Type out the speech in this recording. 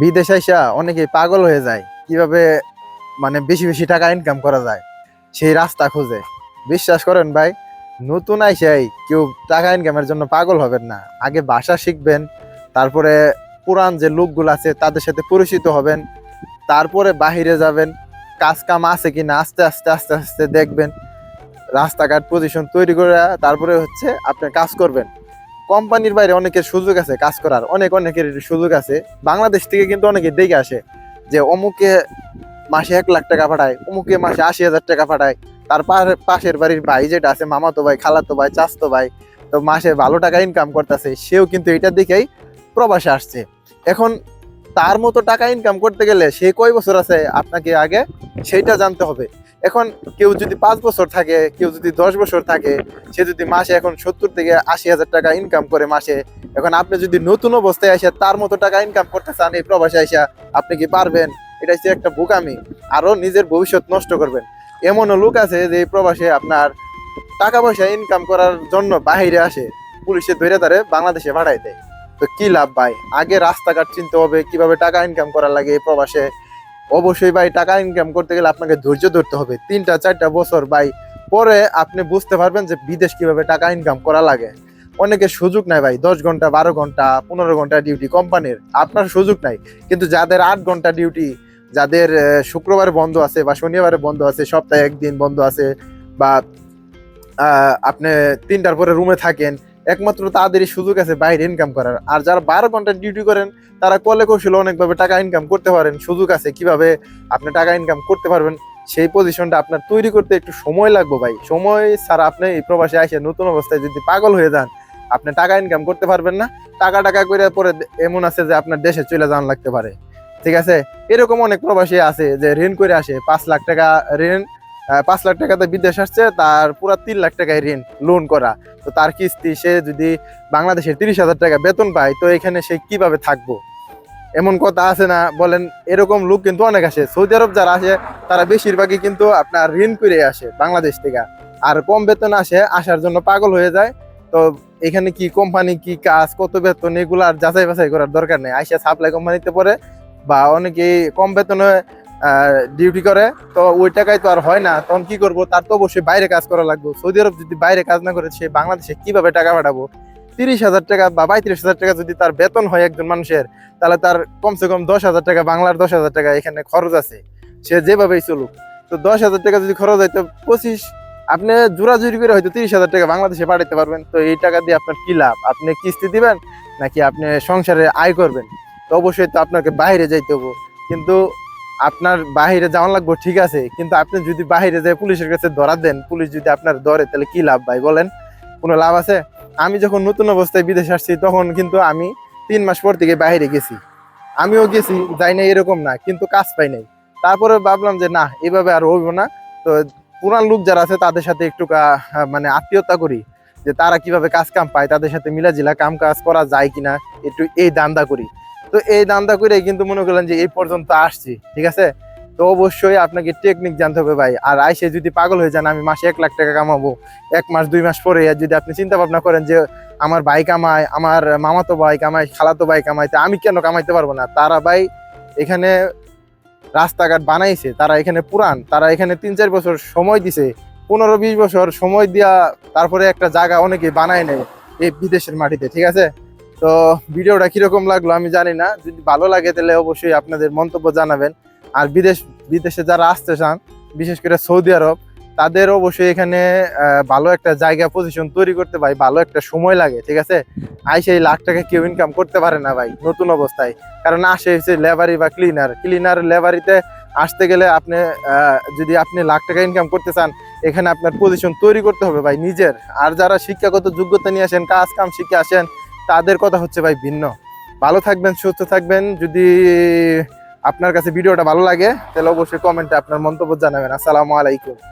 বিদেশ আইসা অনেকে পাগল হয়ে যায়। কীভাবে মানে বেশি বেশি টাকা ইনকাম করা যায়? সেই রাস্তা খুঁজে। বিশ্বাস করেন ভাই, নতুন আইসাই কেউ টাকা ইনকামের জন্য পাগল হবেন না। আগে ভাষা শিখবেন, তারপরে পুরান যে লোকগুলো আছে তাদের সাথে পরিচিত হবেন, তারপরে বাহিরে যাবেন কাজ কাম আছে কি না আস্তে আস্তে আস্তে আস্তে দেখবেন, রাস্তাঘাট পজিশন তৈরি করে, তারপরে হচ্ছে আপনি কাজ করবেন। কোম্পানির বাইরে অনেকের সুযোগ আছে কাজ করার, অনেক অনেকের সুযোগ আছে। বাংলাদেশ থেকে কিন্তু অনেকে দেখে আসে যে অমুকে মাসে এক লাখ টাকা পাঠায়, অমুকে মাসে আশি হাজার টাকা পাঠায়। তার পাশের বাড়ির ভাই যেটা আছে, মামাতো ভাই, খালাতো ভাই চাস্তো ভাই, তো মাসে ভালো টাকা ইনকাম করতেছে, সেও কিন্তু এটা দেখেই প্রবাসে আসছে। এখন তার মতো টাকা ইনকাম করতে গেলে সে কয় বছর আছে? আপনাকে আগে সেইটা জানতে হবে। এখন কেউ যদি পাঁচ বছর থাকে, কেউ যদি দশ বছর থাকে, সে যদি মাসে এখন সত্তর থেকে আশি হাজার টাকা ইনকাম করে মাসে, এখন আপনি যদি নতুন অবস্থায় আসে, তার মতো টাকা ইনকাম করতে চান এই প্রবাসে আসা, আপনি কি পারবেন? এটা হচ্ছে একটা বোকামি। আরও নিজের ভবিষ্যৎ নষ্ট করবেন। এমনও লোক আছে যে এই প্রবাসে আপনার টাকা পয়সা ইনকাম করার জন্য বাহিরে আসে, পুলিশে ধরে তারে বাংলাদেশে ভাড়াই দেয়। তো কি লাভ ভাই? আগে রাস্তাঘাট চিনতে হবে, কীভাবে টাকা ইনকাম করার লাগে এই প্রবাসে? অবশ্যই ভাই, টাকা ইনকাম করতে গেলে আপনাকে ধৈর্য ধরতে হবে। তিনটা, চারটা বছর ভাই, পরে আপনি বুঝতে পারবেন যে বিদেশ কীভাবে টাকা ইনকাম করা লাগে। অনেকে সুযোগ নাই ভাই, দশ ঘণ্টা, বারো ঘণ্টা, পনেরো ঘণ্টা ডিউটি কোম্পানির আপনার সুযোগ নাই। কিন্তু যাদের আট ঘণ্টা ডিউটি যাদের শুক্রবারে বন্ধ আছে বা শনিবারে বন্ধ আছে, সপ্তাহে একদিন বন্ধ আছে বা আপনি তিনটার পরে রুমে থাকেন একমাত্র তাদেরই সুযোগ আছে বাইরে ইনকাম করার। আর যারা বারো ঘণ্টা ডিউটি করেন, তারা কলে কৌশলে অনেকভাবে টাকা ইনকাম করতে পারেন। সুযোগ আছে কীভাবে আপনি টাকা ইনকাম করতে পারবেন, সেই পজিশনটা আপনার তৈরি করতে একটু সময় লাগবে ভাই। সময় ছাড়া আপনি এই প্রবাসে আসে নতুন অবস্থায় যদি পাগল হয়ে যান, আপনি টাকা ইনকাম করতে পারবেন না। টাকা টাকা করে পরে এমন আছে যে আপনার দেশে চলে যান লাগতে পারে। ঠিক আছে? এরকম অনেক প্রবাসী আছে যে ঋণ করে আসে, পাঁচ লাখ টাকা ঋণ পাঁচ লাখ টাকাতে বিদেশ আসছে, তার পুরো তিন লাখ টাকায় ঋণ লোন করা। তো তার কিস্তি সে যদি বাংলাদেশের তিরিশ হাজার টাকা বেতন পায়, তো এখানে সে কীভাবে থাকব? এমন কথা আছে না, বলেন এরকম লোক কিন্তু অনেক আসে। সৌদি আরব যারা আসে, তারা বেশিরভাগই কিন্তু আপনার ঋণ করে আসে বাংলাদেশ থেকে। আর কম বেতন আসে, আসার জন্য পাগল হয়ে যায়। তো এখানে কি কোম্পানি কি কাজ, কত বেতন, এগুলো আর যাচাই বাছাই করার দরকার নেই। আইসা সাপ্লাই কোম্পানিতে পড়ে, বা অনেকেই কম বেতনে ডিউটি করে, তো ওই টাকায় তো আর হয় না। তখন কি করব? তার তো অবশ্যই বাইরে কাজ করা লাগবে। সৌদি আরব যদি বাইরে কাজ না করে, সে বাংলাদেশে কীভাবে টাকা পাঠাবো? তিরিশ হাজার টাকা বা বাইত্রিশ হাজার টাকা যদি তার বেতন হয় একজন মানুষের, তাহলে তার কমসে কম দশ হাজার টাকা, বাংলার দশ হাজার টাকা এখানে খরচ আছে। সে যেভাবেই চলুক। তো দশ হাজার টাকা যদি খরচ হয়, তো পঁচিশ, আপনি জোরাজুরি করে হয়তো তিরিশ হাজার টাকা বাংলাদেশে পাঠাতে পারবেন। তো এই টাকা দিয়ে আপনার কি লাভ? আপনি কিস্তি দিবেন, নাকি আপনি সংসারে আয় করবেন? তো অবশ্যই তো আপনাকে বাইরে যাইতে হব। কিন্তু আপনার বাহিরে যাওয়া লাগবে, ঠিক আছে, কিন্তু আপনি যদি বাহিরে যায় পুলিশের কাছে ধরা দেন, পুলিশ যদি আপনার ধরে, তাহলে কি লাভ ভাই বলেন? কোনো লাভ আছে? আমি যখন নতুন অবস্থায় বিদেশে আসছি, তখন কিন্তু আমি তিন মাস পর থেকে বাইরে গেছি। আমিও গেছি, যাই না এরকম না, কিন্তু কাজ পাই নাই। তারপরে ভাবলাম যে, না, এভাবে আর হইব না। তো পুরান লোক যারা আছে, তাদের সাথে একটু কা- মানে আত্মীয়তা করি, যে তারা কীভাবে কাজ কাম পায়, তাদের সাথে মিলাজিলা কাম কাজ করা যায় কিনা, একটু এই দান্দা করি। তো এই দান্দা করে কিন্তু মনে করলেন যে এই পর্যন্ত আসছি, ঠিক আছে? তো অবশ্যই আপনাকে টেকনিক জানতে হবে ভাই। আর আইসে যদি পাগল হয়ে যান, আমি মাসে এক লাখ টাকা কামাবো। এক মাস, দুই মাস পরে যদি আপনি চিন্তা ভাবনা করেন যে আমার ভাই কামায়, আমার মামাতো ভাই কামায়, খালাতো ভাই কামায়, তো আমি কেন কামাইতে পারব না? তারা ভাই এখানে রাস্তাঘাট বানাইছে, তারা এখানে পুরান, তারা এখানে তিন চার বছর সময় দিছে। পনেরো, বিশ বছর সময় দিয়া তারপরে একটা জায়গা অনেকে বানায় নেয় এই বিদেশের মাটিতে, ঠিক আছে? তো ভিডিওটা কীরকম লাগল আমি জানি না। যদি ভালো লাগে তাহলে অবশ্যই আপনাদের মন্তব্য জানাবেন। আর বিদেশ, বিদেশে যারা আসতে চান, বিশেষ করে সৌদি আরব, তাদের অবশ্যই এখানে ভালো একটা জায়গা পজিশন তৈরি করতে ভাই, ভালো একটা সময় লাগে, ঠিক আছে? আইসে এই লাখ টাকা কেউ ইনকাম করতে পারে না ভাই, নতুন অবস্থায়। কারণ আসে হচ্ছে লেবারি বা ক্লিনার ক্লিনার লেবারিতে আসতে গেলে আপনি যদি আপনি লাখ টাকা ইনকাম করতে চান, এখানে আপনার পজিশন তৈরি করতে হবে ভাই, নিজের। আর যারা শিক্ষাগত যোগ্যতা নিয়ে আসেন, কাজ কাম শিখে আসেন তাদের কথা হচ্ছে ভাই ভিন্ন। ভালো থাকবেন, সুস্থ থাকবেন। যদি আপনার কাছে ভিডিওটা ভালো লাগে, তাহলে অবশ্যই কমেন্টে আপনার মন্তব্য জানাবেন। আসসালামু আলাইকুম।